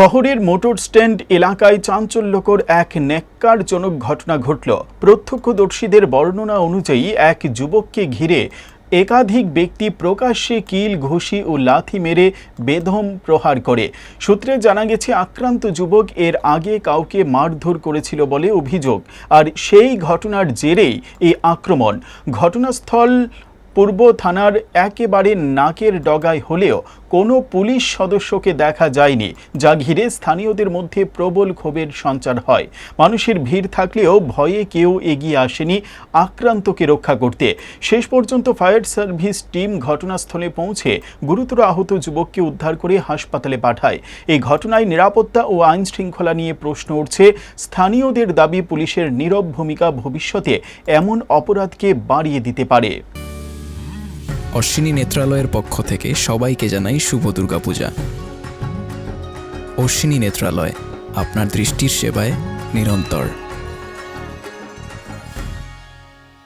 শহরের motor stand এলাকায় চাঞ্চল্যকর এক ন্যাক্কারজনক ঘটনা ঘটল। প্রত্যক্ষদর্শীদের বর্ণনা অনুযায়ী এক যুবককে ঘিরে একাধিক ব্যক্তি প্রকাশ্যে কিল ঘষি ও লাথি মেরে বেদম প্রহার করে। সূত্রে জানা গেছে, আক্রান্ত যুবক এর আগে কাউকে মারধর করেছিল বলে অভিযোগ, আর সেই ঘটনার জেরেই এই আক্রমণ। ঘটনাস্থল পূর্ব থানার একেবারে নাকের ডগায় হলেও কোনো পুলিশ সদস্যকে দেখা যায়নি, যা ঘিরে স্থানীয়দের মধ্যে প্রবল ক্ষোভের সঞ্চার হয়। মানুষের ভিড় থাকলেও ভয়ে কেউ এগিয়ে আসেনি আক্রান্তকে রক্ষা করতে। শেষ পর্যন্ত ফায়ার সার্ভিস টিম ঘটনাস্থলে পৌঁছে গুরুতর আহত যুবককে উদ্ধার করে হাসপাতালে পাঠায়। এই ঘটনায় নিরাপত্তা ও আইন শৃঙ্খলা নিয়ে প্রশ্ন উঠছে। স্থানীয়দের দাবি, পুলিশের নীরব ভূমিকা ভবিষ্যতে এমন অপরাধকে বাড়িয়ে দিতে পারে। অশ্বিনী নেত্রালয়ের পক্ষ থেকে সবাইকে জানাই শুভ দুর্গাপূজা। অশ্বিনী নেত্রালয় আপনার দৃষ্টির সেবায় নিরন্তর।